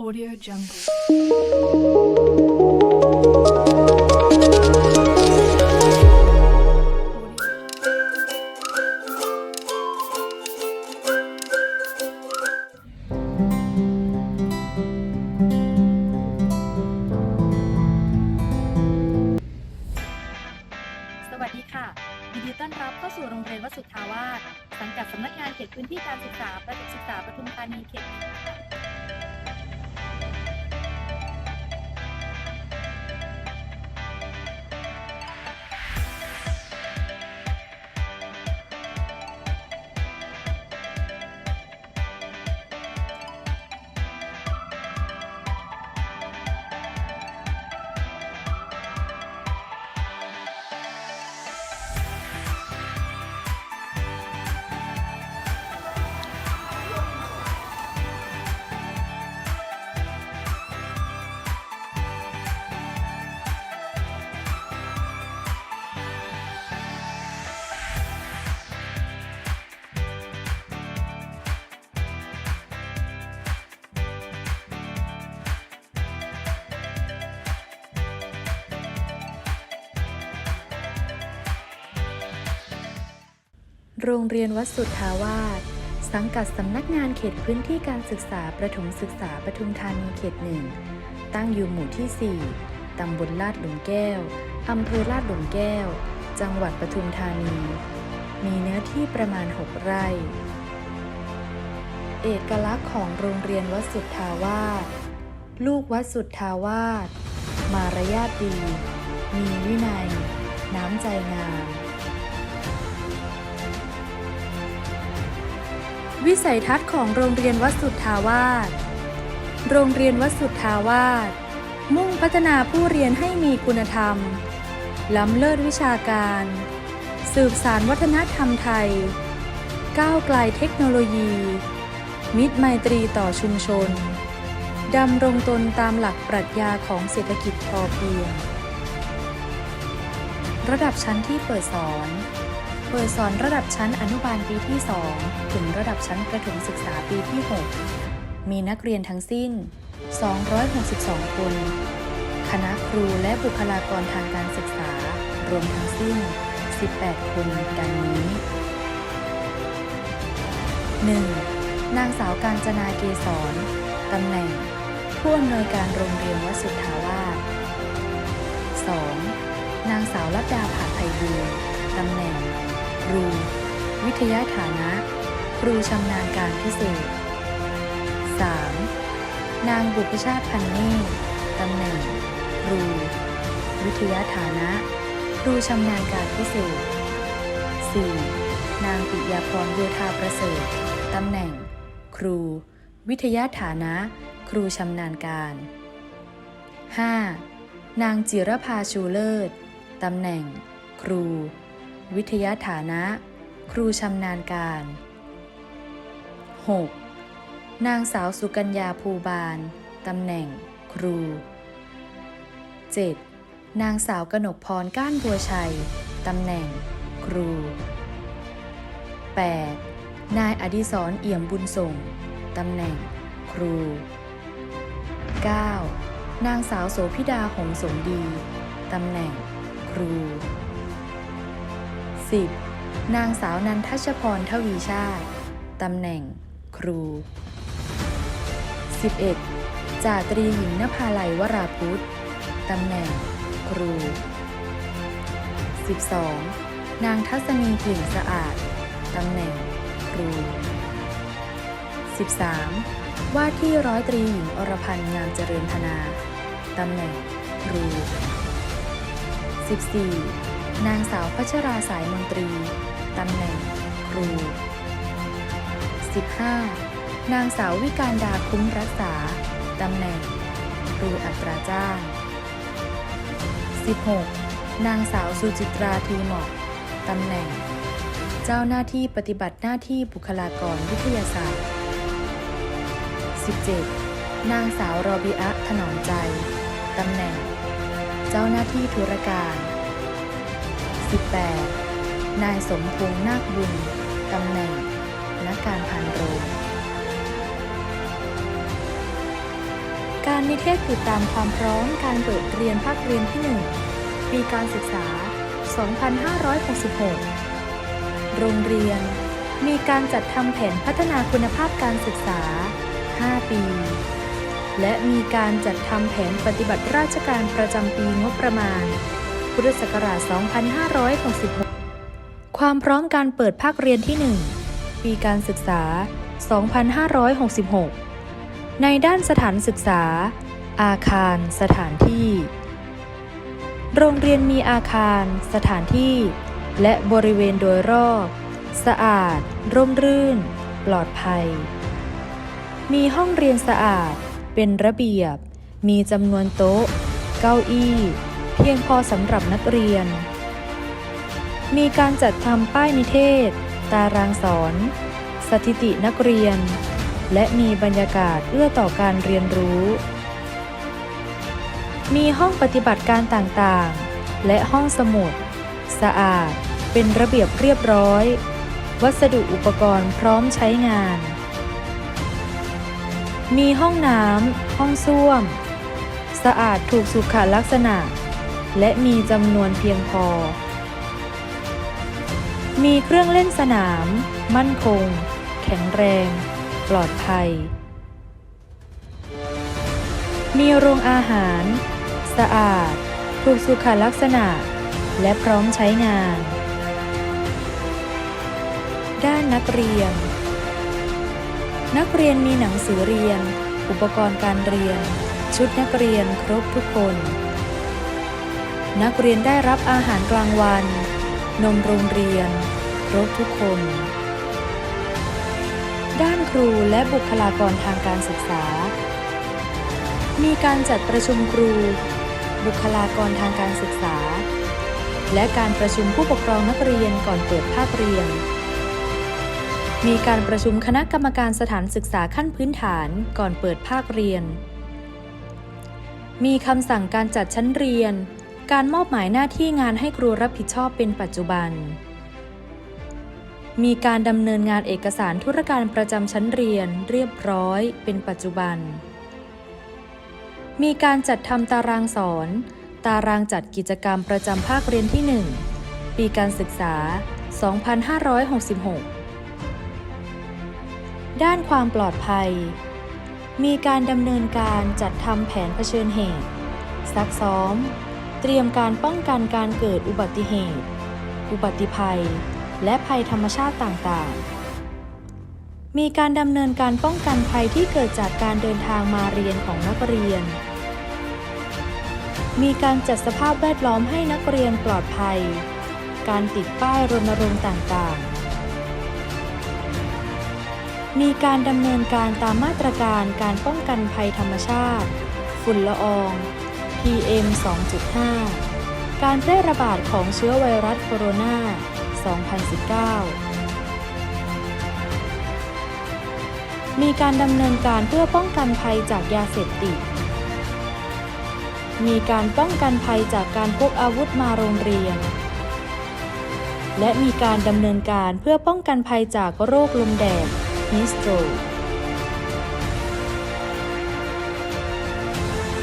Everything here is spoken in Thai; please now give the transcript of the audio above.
Audio Jungle. สวัสดีค่ะยินดีต้อนรับเข้าสู่โรงเรียนวสุทธาวาสสังกัดสำนักงานเขตพื้นที่การศึกษาประถมศึกษาปทุมธานีเขต โรงเรียนวัดสุทธาวาสสังกัดสำนักงานเขตพื้นที่การศึกษาประถมศึกษาปทุมธานีเขตหนึ่ง ตั้งอยู่หมู่ที่ 4 ตำบลลาดหลุมแก้ว อำเภอลาดหลุมแก้ว จังหวัดปทุมธานี มีเนื้อที่ประมาณ 6 ไร่ เอกลักษณ์ของโรงเรียนวัดสุทธาวาส ลูกวัดสุทธาวาส มารยาทดี มีวินัย น้ำใจงาม วิสัยทัศน์ของโรงเรียนวัดสุทธาวาส โรงเรียนวัดสุทธาวาส มุ่งพัฒนาผู้เรียนให้มีคุณธรรม ล้ำเลิศวิชาการ สืบสารวัฒนธรรมไทย ก้าวไกลเทคโนโลยี มิตรไมตรีต่อชุมชน ดำรงตนตามหลักปรัชญาของเศรษฐกิจพอเพียง ระดับชั้นที่เปิดสอน เปิดสอนระดับชั้นอนุบาลปีที่ 2 ถึงระดับชั้นประถมศึกษาปีที่ 6 มีนักเรียนทั้งสิ้น 262 คน คณะครูและบุคลากรทางการศึกษา รวมทั้งสิ้น 18 คนดังนี้ 1. นางสาวการจนาเกษรตำแหน่ง ผู้อำนวยการโรงเรียนวสุทธาวาส 2. นางสาวรัตดาผาไพบูลตำแหน่ง ครู วิทยาฐานะ ครูชำนาญการพิเศษ 3. นางบุพชาติพันเนตรตำแหน่ง ครู วิทยาฐานะ ครูชำนาญการพิเศษ 4. นางปิยาพรโยธาประเสริฐตำแหน่ง ครู วิทยาฐานะ ครูชำนาญการ 5. นางจิรภาชูเลิศ ตำแหน่ง ครู วิทยาฐานะ ครูชำนาญการ 6. นางสาวสุกัญญาภูบาลตำแหน่ง ครู 7. นางสาวกนกพรก้านบัวชัยตำแหน่ง ครู 8. นายอดิศรเอี่ยมบุญส่งตำแหน่ง ครู 9. นางสาวโสพิดาหงสมดี ตำแหน่ง ครู 10. นางสาวนันทชพรทวีชาติ ตำแหน่ง ครู 11. จ่าตรีหญิงนภาลัยวราพุธตำแหน่ง ครู 12. นางทัศนีกลิ่นสะอาด ตำแหน่ง ครู 13. ว่าที่ร้อยตรีหญิงอรพันธ์งามเจริญธนา ตำแหน่ง ครู 14. นางสาวพัชราสายมนตรี ตำแหน่งครู 15. นางสาววิการดาคุ้มรักษา ตำแหน่งครูอัตราจ้าง 16. นางสาวสุจิตราทีเหมาะตำแหน่ง เจ้าหน้าที่ปฏิบัติหน้าที่บุคลากรวิทยาศาสตร์ 17. นางสาวรอบิอะถนอมใจ ตำแหน่ง เจ้าหน้าที่ธุรการ 18. นายสมพงษ์นาคบุญ ตำแหน่ง นักการพันโรง การนิเทศติดตามความพร้อมการเปิดเรียนภาคเรียนที่ 1 ปีการศึกษา 2566 โรงเรียน มีการจัดทำแผนพัฒนาคุณภาพการศึกษา 5 ปี และมีการจัดทำแผนปฏิบัติราชการประจำปีงบประมาณ พุทธศักราช 2566 ความพร้อมการเปิดภาคเรียนที่ 1 ปีการศึกษา 2566 ในด้านสถานศึกษา อาคาร สถานที่ โรงเรียนมีอาคาร สถานที่ และบริเวณโดยรอบ สะอาด ร่มรื่น ปลอดภัย มีห้องเรียนสะอาด เป็นระเบียบ มีจำนวนโต๊ะ เก้าอี้ พียงพอสำหรับนักเรียน มีการจัดทำป้ายนิเทศ ตารางสอน สถิตินักเรียน และมีบรรยากาศเอื้อต่อการเรียนรู้ มีห้องปฏิบัติการต่างๆ และห้องสมุด สะอาด เป็นระเบียบเรียบร้อย วัสดุอุปกรณ์พร้อมใช้งาน มีห้องน้ำ ห้องส้วม สะอาดถูกสุขลักษณะ และมีจำนวนเพียงพอ มีเครื่องเล่นสนาม มั่นคง แข็งแรง ปลอดภัย มีโรงอาหาร สะอาด ถูกสุขลักษณะ และพร้อมใช้งาน ด้านนักเรียน นักเรียนมีหนังสือเรียน อุปกรณ์การเรียน ชุดนักเรียนครบทุกคน นักเรียนได้รับอาหารกลางวัน นมโรงเรียน ครบทุกคน ด้านครูและบุคลากรทางการศึกษา มีการจัดประชุมครู บุคลากรทางการศึกษา และการประชุมผู้ปกครองนักเรียนก่อนเปิดภาคเรียน มีการประชุมคณะกรรมการสถานศึกษาขั้นพื้นฐานก่อนเปิดภาคเรียนมีคำสั่งการจัดชั้นเรียน การมอบหมายหน้าที่งานให้ครูรับผิดชอบเป็นปัจจุบัน มีการดำเนินงานเอกสารธุรการประจำชั้นเรียนเรียบร้อย เป็นปัจจุบัน มีการจัดทำตารางสอน ตารางจัดกิจกรรมประจำภาคเรียนที่ 1 ปีการศึกษา 2566 ด้านความปลอดภัย มีการดำเนินการจัดทำแผนเผชิญเหตุซักซ้อม เตรียมการป้องกันการเกิดอุบัติเหตุ อุบัติภัย และภัยธรรมชาติต่างๆ มีการดำเนินการป้องกันภัยที่เกิดจากการเดินทางมาเรียนของนักเรียน มีการจัดสภาพแวดล้อมให้นักเรียนปลอดภัย การติดป้ายรณรงค์ต่างๆมีการดำเนินการตามมาตรการการป้องกันภัยธรรมชาติ ฝุ่นละออง PM 2.5 การแพร่ระบาดของเชื้อไวรัสโคโรนา 2019 มีการดำเนินการเพื่อป้องกันภัยจากยาเสพติด มีการป้องกันภัยจากการพกอาวุธมาโรงเรียน และมีการดำเนินการเพื่อป้องกันภัยจากโรคลมแดดฮิสโตร